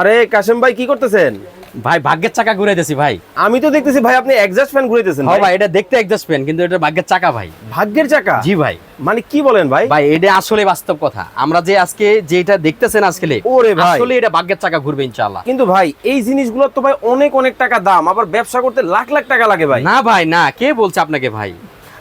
আরে কাশেম ভাই কি করতেছেন? ভাই ভাগ্যের চাকা ঘুরাইতেছি ভাই। আমি তো দেখতেছি ভাই আপনি এক্সাস্ট ফ্যান ঘুরাইতেছেন হ্যাঁ ভাই। এটা দেখতে একজাস্ট পেন কিন্তু এটা ভাগ্যের চাকা ভাই। ভাগ্যের চাকা? জি ভাই। মানে কি বলেন ভাই? ভাই এটা আসলে বাস্তব কথা। আমরা যে আজকে যেটা দেখতেছেন আজকে ওরে ভাই। আসলে এটা ভাগ্যের চাকা ঘুরবে ইনশাআল্লাহ। কিন্তু ভাই এই জিনিসগুলোর তো ভাই অনেক অনেক টাকা দাম আবার ব্যবসা করতে লাখ লাখ টাকা লাগে ভাই। না ভাই না কে বলছে আপনাকে ভাই?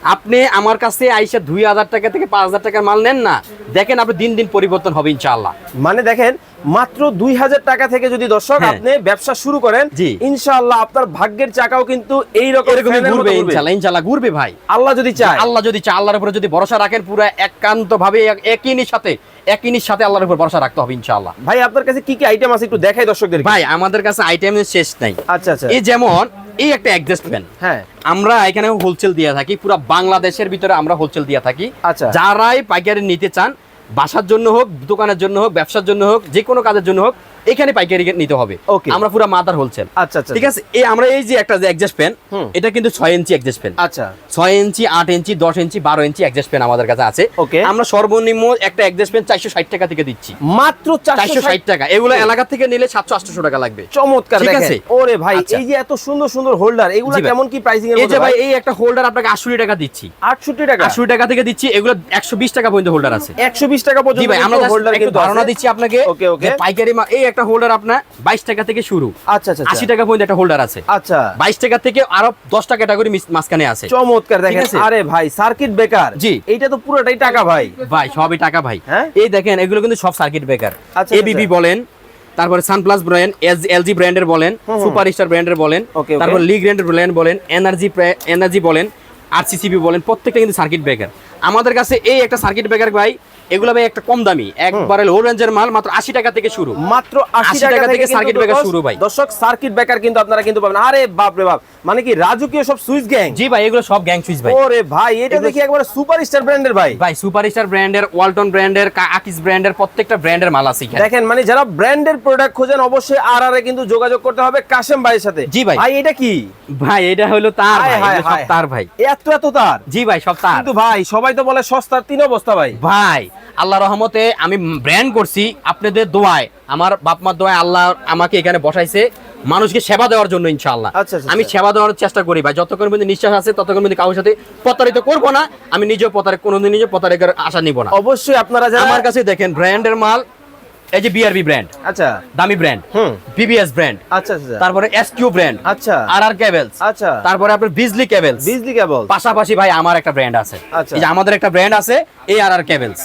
আপনি আমার কাছে আইসা দুই হাজার টাকা থেকে পাঁচ হাজার টাকার মাল নেন না দেখেন আপনি দিন দিন পরিবর্তন হবে ইনশাআল্লাহ। মানে দেখেন মাত্র দুই হাজার টাকা থেকে যদি দর্শক হ্যাঁ। আপনি ব্যবসা শুরু করেন। ইনশাআল্লাহ আপনার ভাগ্যের চাকাও কিন্তু এই রকম ঘুরবে ঘুরবে। ইনশাআল্লাহ ইনশাআল্লাহ ঘুরবে ভাই। আল্লাহ যদি চায়। আল্লাহ যদি চায় আল্লাহর উপরে যদি ভরসা রাখেন পুরো একান্ত ভাবে একইনির সাথে একইনির সাথে আল্লাহর উপর ভরসা রাখতে হবে ইনশাআল্লাহ। ভাই আপনার কাছে কি কি আইটেম আছে একটু দেখাই দর্শকদের ভাই আমাদের কাছে আইটেমের শেষ নাই। আচ্ছা আচ্ছা। এই যেমন এই একটা অ্যাডজাস্ট ফ্যান হ্যাঁ। আমরা এখানে হোলসেল দিয়ে থাকি পুরো বাংলাদেশের ভিতরে আমরা হোলসেল দিয়ে থাকি। আচ্ছা। যারাই পাইকারি নিতে চান বাসার জন্য হোক দোকানের জন্য হোক ব্যবসার জন্য হোক যে কোনো কাজের জন্য হোক এখানে পাইকারি নিতে হবে। Okay. আমরা পুরো মাদার হোলসেল। আচ্ছা আচ্ছা ঠিক আছে? এই আমরা এই যে একটা অ্যাডজাস্ট ফ্যান এটা কিন্তু ছয় ইঞ্চি অ্যাডজাস্ট ফ্যান আচ্ছা। ছয় ইঞ্চি আট ইঞ্চি দশ ইঞ্চি বারো ইঞ্চি অ্যাডজাস্ট ফ্যান আমাদের কাছে আছে। Okay. আমরা সর্বনিম্ন একটা অ্যাডজাস্ট ফ্যান চারশো ষাট টাকা থেকে দিচ্ছি। মাত্র চারশো চারশো ষাট টাকা। এগুলো এলাকা থেকে নিলে সাতশো আটশো টাকা লাগবে। চমৎকার ঠিক দেখেন। আছে। ওরে ভাই আচ্ছা। এই যে এত সুন্দর সুন্দর হোল্ডার এগুলো কেমন কি প্রাইসিং এর এই যে ভাই এই একটা হোল্ডার আপনাকে আশি টাকা দিচ্ছি। 68 টাকা? আশি টাকা থেকে দিচ্ছি এগুলো একশো বিশ টাকা পর্যন্ত হোল্ডার আছে। 120 টাকা পর্যন্ত ভাই আমরা হোল্ডার কিন্তু ধারণা দিচ্ছি আপনাকে ওকে ওকে পাইকারি মা- এই একটা হোল্ডার আপনার বাইশ টাকা থেকে শুরু। আচ্ছা আচ্ছা আশি টাকা পর্যন্ত একটা হোল্ডার আছে। আচ্ছা। বাইশ টাকা থেকে আরও দশটা ক্যাটাগরি মাঝখানে আছে। চমৎকার দেখেন। আরে ভাই সার্কিট ব্রেকার জি। এইটা তো পুরোটাই টাকা ভাই। ভাই সবই টাকা ভাই। হ্যাঁ? এই দেখেন এগুলো কিন্তু সব সার্কিট ব্রেকার আচ্ছা, এবিবি আচ্ছা। বলেন তারপরে সানপ্লাস ব্র্যান্ড এলজি ব্র্যান্ডের বলেন সুপার স্টার ব্র্যান্ডের বলেন। তারপর লি ব্র্যান্ডের ব্র্যান্ড বলেন এনার্জি এনার্জি বলেন আরসিসিবি বলেন প্রত্যেকটা কিন্তু সার্কিট ব্রেকার আমাদের কাছে এই একটা সার্কিট ব্রেকার ভাই এগুলো ভাই একটা কম দামি। একবারে লো রেঞ্জের মাল মাত্র আশি টাকা থেকে শুরু। মাত্র 80 80 টাকা থেকে সার্কিট ব্রেকার শুরু ভাই। দর্শক সার্কিট ব্রেকার কিন্তু আপনারা কিন্তু পাবেন। আরে বাপ রে বাপ মানে কি রাজকীয় সব সুইচ গ্যাং জি ভাই এগুলো সব গ্যাং সুইচ ভাই। ওরে ভাই এটা দেখি একবারে সুপারস্টার ব্র্যান্ডের ভাই। ভাই সুপার স্টার ব্র্যান্ডের ওয়ালটন ব্র্যান্ডের আকিস ব্র্যান্ডের প্রত্যেকটা ব্র্যান্ডের মাল আছে এখানে। দেখেন মানে যারা ব্র্যান্ডের প্রোডাক্ট খোঁজেন অবশ্যই আর আর কিন্তু যোগাযোগ করতে হবে কাশেম ভাইয়ের সাথে। জি ভাই। ভাই এটা কি? ভাই এটা হলো তার ভাই সব তার ভাই। এত এত তার? জি ভাই সব তার। কিন্তু ভাই সবাই তো বলে সস্তার তিন অবস্থা ভাই। ভাই আল্লাহ রহমতে আমি ব্র্যান্ড করছি আপনাদের দোয়ায়। আমার বাপমার দোয়ায় আল্লাহ আমাকে এখানে বসাইছে। মানুষকে সেবা দেওয়ার জন্য ইনশাআল্লাহ। আচ্ছা, আচ্ছা, আমি আচ্ছা। সেবা দেওয়ার চেষ্টা করি ভাই। যতক্ষণ পর্যন্ত নিঃশ্বাস আছে ততক্ষণ পর্যন্ত কারোর সাথে প্রতারিত করব না। আমি নিজেও প্রতারিত কোনোদিন নিজে প্রতারিকার আশা নিব না। অবশ্যই আপনারা যারা আমার কাছে দেখেন ব্র্যান্ডের মাল এই যে বিআরবি ব্র্যান্ড আচ্ছা। দামি ব্র্যান্ড হুম। বিবিএস ব্র্যান্ড আচ্ছা আচ্ছা তারপরে এসকিউ ব্র্যান্ড আচ্ছা। আর আর কেবলস আচ্ছা। তারপরে আপনার বিজলি কেবলস বিজলি কেবল পাশাপাশি ভাই আমার একটা ব্র্যান্ড আছে। আচ্ছা। এই যে আমাদের একটা ব্র্যান্ড আছে এই আর আর কেবলস